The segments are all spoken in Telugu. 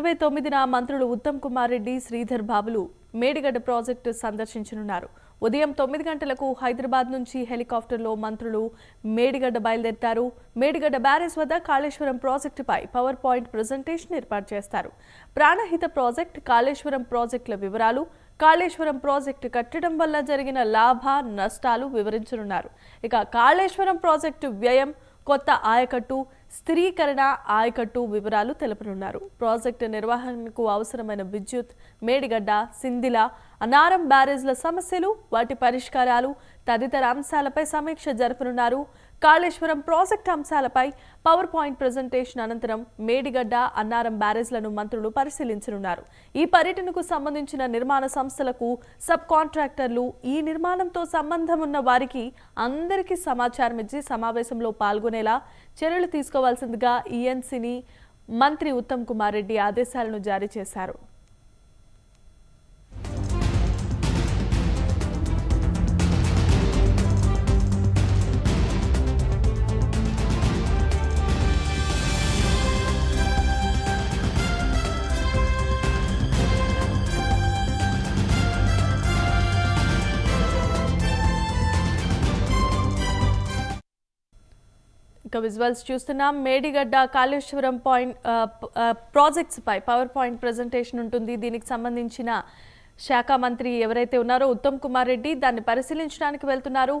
ఇరవై తొమ్మిదిన మంత్రులు ఉత్తమ్ కుమార్ రెడ్డి శ్రీధర్ బాబులు మేడిగడ్డ ప్రాజెక్టు సందర్శించనున్నారు. ఉదయం తొమ్మిది గంటలకు హైదరాబాద్ నుంచి హెలికాప్టర్లో మంత్రులు మేడిగడ్డ బయలుదేరతారు. మేడిగడ్డ బ్యారేజ్ వద్ద కాళేశ్వరం ప్రాజెక్టుపై పవర్ పాయింట్ ప్రజెంటేషన్ ఏర్పాటు చేస్తారు. ప్రాణహిత ప్రాజెక్ట్ కాళేశ్వరం ప్రాజెక్టుల వివరాలు కాళేశ్వరం ప్రాజెక్టు కట్టడం వల్ల జరిగిన లాభ నష్టాలు వివరించనున్నారు. ఇక కాళేశ్వరం ప్రాజెక్టు వ్యయం కొత్త ఆయకట్టు స్థిరీకరణ ఆయకట్టు వివరాలు తెలుపనున్నారు. ప్రాజెక్టు నిర్వహణకు అవసరమైన విద్యుత్ మేడిగడ్డ సింధిల అనారం బ్యారేజ్ల సమస్యలు వాటి పరిష్కారాలు తదితర అంశాలపై సమీక్ష జరపనున్నారు. కాళేశ్వరం ప్రాజెక్టు అంశాలపై పవర్ పాయింట్ ప్రజెంటేషన్ అనంతరం మేడిగడ్డ అన్నారం బ్యారేజ్లను మంత్రులు పరిశీలించనున్నారు. ఈ పర్యటనకు సంబంధించిన నిర్మాణ సంస్థలకు సబ్ కాంట్రాక్టర్లు ఈ నిర్మాణంతో సంబంధం ఉన్న వారికి అందరికీ సమాచారం ఇచ్చి సమావేశంలో పాల్గొనేలా చర్యలు తీసుకోవాల్సిందిగా ఈఎన్సీని మంత్రి ఉత్తమ్ కుమార్ రెడ్డి ఆదేశాలను జారీ చేశారు. ఇక విజువల్స్ చూస్తున్నాం. మేడిగడ్డ కాళేశ్వరం పాయింట్ ప్రాజెక్ట్స్ పై పవర్ పాయింట్ ప్రజెంటేషన్ ఉంటుంది. దీనికి సంబంధించిన శాఖ మంత్రి ఎవరైతే ఉన్నారో ఉత్తమ్ కుమార్ రెడ్డి దాన్ని పరిశీలించడానికి వెళ్తున్నారు.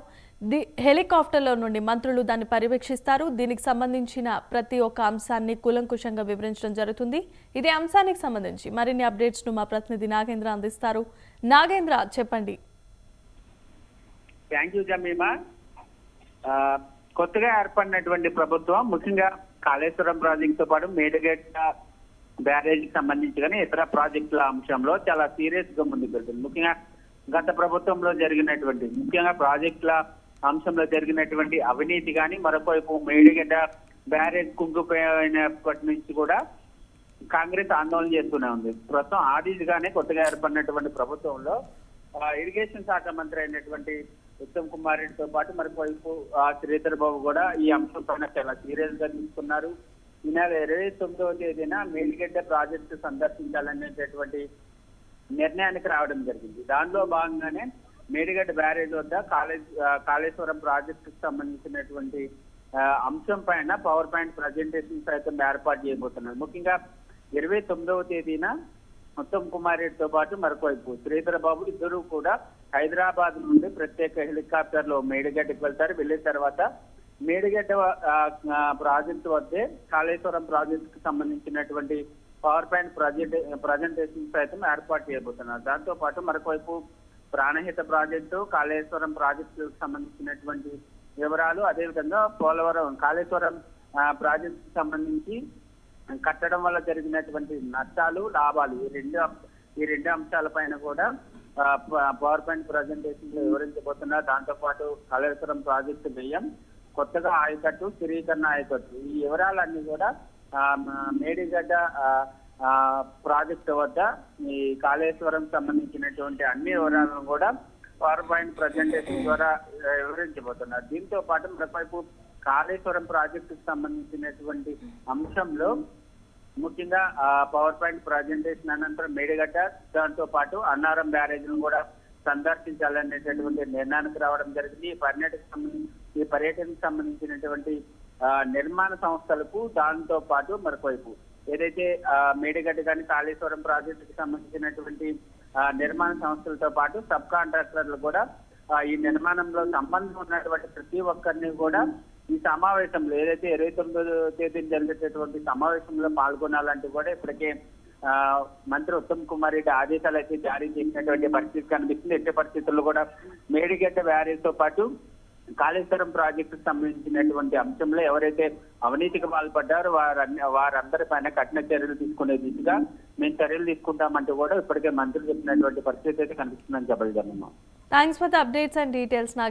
ది హెలికాప్టర్లో నుండి మంత్రులు దాన్ని పర్యవేక్షిస్తారు. దీనికి సంబంధించిన ప్రతి ఒక్క అంశాన్ని కూలంకుషంగా వివరించడం జరుగుతుంది. ఇదే అంశానికి సంబంధించి మరిన్ని అప్డేట్స్ను మా ప్రతినిధి నాగేంద్ర అందిస్తారు. నాగేంద్ర చెప్పండి. థ్యాంక్ యూ జమీమా కొత్తగా ఏర్పడినటువంటి ప్రభుత్వం ముఖ్యంగా కాళేశ్వరం ప్రాజెక్ట్తో పాటు మేడిగడ్డ బ్యారేజ్కి సంబంధించి కానీ ఇతర ప్రాజెక్టుల అంశంలో చాలా సీరియస్గా ముందుకు వెళ్తుంది. ముఖ్యంగా గత ప్రభుత్వంలో జరిగినటువంటి ముఖ్యంగా ప్రాజెక్టుల అంశంలో జరిగినటువంటి అవినీతి కానీ మరొకవైపు మేడిగడ్డ బ్యారేజ్ కుంగిపోయినప్పటి నుంచి కూడా కాంగ్రెస్ ఆందోళన చేస్తూనే ఉంది. ప్రస్తుతం ఆదిగానే కొత్తగా ఏర్పడినటువంటి ప్రభుత్వంలో ఇరిగేషన్ శాఖ మంత్రి అయినటువంటి ఉత్తమ్ కుమార్ రెడ్డితో పాటు మరొకవైపు ఆ, శ్రీధర్ బాబు కూడా ఈ అంశం పైన చాలా సీరియస్గా తీసుకున్నారు. ఈ నెల ఇరవై తొమ్మిదవ తేదీన మేలిగడ్డ ప్రాజెక్టు సందర్శించాలనేటటువంటి నిర్ణయానికి రావడం జరిగింది. దానిలో భాగంగానే మేడిగడ్డ బ్యారేజ్ వద్ద కాళేజ్ కాళేశ్వరం ప్రాజెక్టుకు సంబంధించినటువంటి అంశం పైన పవర్ పాయింట్ ప్రజెంటేషన్ సైతం ఏర్పాటు చేయబోతున్నారు. ముఖ్యంగా ఇరవై తొమ్మిదవ తేదీన ఉత్తమ్ కుమార్ రెడ్డితో పాటు మరొకవైపు శ్రీధర్ బాబు ఇద్దరు కూడా హైదరాబాద్ నుండి ప్రత్యేక హెలికాప్టర్లో మేడిగడ్డకి వెళ్తారు. వెళ్ళిన తర్వాత మేడిగడ్డ ప్రాజెక్ట్ ప్రాజెక్టు వద్దే కాళేశ్వరం ప్రాజెక్టుకు సంబంధించినటువంటి పవర్ పాయింట్ ప్రజెంట్ ప్రజెంటేషన్ సైతం ఏర్పాటు చేయబోతున్నారు. దాంతో పాటు మరొకవైపు ప్రాణహిత ప్రాజెక్టు కాళేశ్వరం ప్రాజెక్టుకు సంబంధించినటువంటి వివరాలు అదేవిధంగా పోలవరం కాళేశ్వరం ఆ, ప్రాజెక్టుకు సంబంధించి కట్టడం వల్ల జరిగినటువంటి నష్టాలు లాభాలు ఈ రెండు ఈ రెండు అంశాలపైన కూడా పవర్ పాయింట్ ప్రజెంటేషన్లో వివరించబోతున్నారు దాంతో పాటు కాళేశ్వరం ప్రాజెక్టు వ్యయం కొత్తగా ఆయకట్టు స్థిరీకరణ ఆయకట్టు. ఈ వివరాలన్నీ కూడా ఆ, మేడిగడ్డ ఆ, ప్రాజెక్టు వద్ద ఈ కాళేశ్వరం సంబంధించినటువంటి అన్ని వివరాలను కూడా పవర్ పాయింట్ ప్రజెంటేషన్ ద్వారా వివరించబోతున్నారు. దీంతో పాటు మరోవైపు కాళేశ్వరం ప్రాజెక్టుకు సంబంధించినటువంటి అంశంలో ముఖ్యంగా ఆ, పవర్ పాయింట్ ప్రజెంటేషన్ అనంతరం మేడిగడ్డ దాంతో పాటు అన్నారం బ్యారేజ్ను కూడా సందర్శించాలనేటటువంటి నిర్ణయానికి రావడం జరిగింది. ఈ పర్యాటక సంబంధించి ఈ పర్యటనకు సంబంధించినటువంటి నిర్మాణ సంస్థలకు దాంతో పాటు మరొకవైపు ఏదైతే ఆ, మేడిగడ్డ కానీ కాళేశ్వరం ప్రాజెక్టుకి సంబంధించినటువంటి ఆ, నిర్మాణ సంస్థలతో పాటు సబ్ కాంట్రాక్టర్లు కూడా ఈ నిర్మాణంలో సంబంధం ఉన్నటువంటి ప్రతి ఒక్కరిని కూడా ఈ సమావేశంలో ఏదైతే ఇరవై తొమ్మిదో తేదీన జరిగేటటువంటి సమావేశంలో పాల్గొనాలంటూ కూడా ఇప్పటికే మంత్రి ఉత్తమ్ కుమార్ రెడ్డి ఆదేశాలు అయితే జారీ చేసినటువంటి పరిస్థితి కనిపిస్తుంది. ఎట్టి పరిస్థితుల్లో కూడా మేడిగడ్డ వ్యారీతో తో పాటు కాళేశ్వరం ప్రాజెక్టుకు సంబంధించినటువంటి అంశంలో ఎవరైతే అవినీతికి పాల్పడ్డారో వారన్ని వారందరి పైన కఠిన చర్యలు తీసుకునే దిశగా మేము చర్యలు తీసుకుంటామంటూ కూడా ఇప్పటికే మంత్రులు చెప్పినటువంటి పరిస్థితి అయితే కనిపిస్తుందని చెప్పగలుగుతాము thanks for the updates and details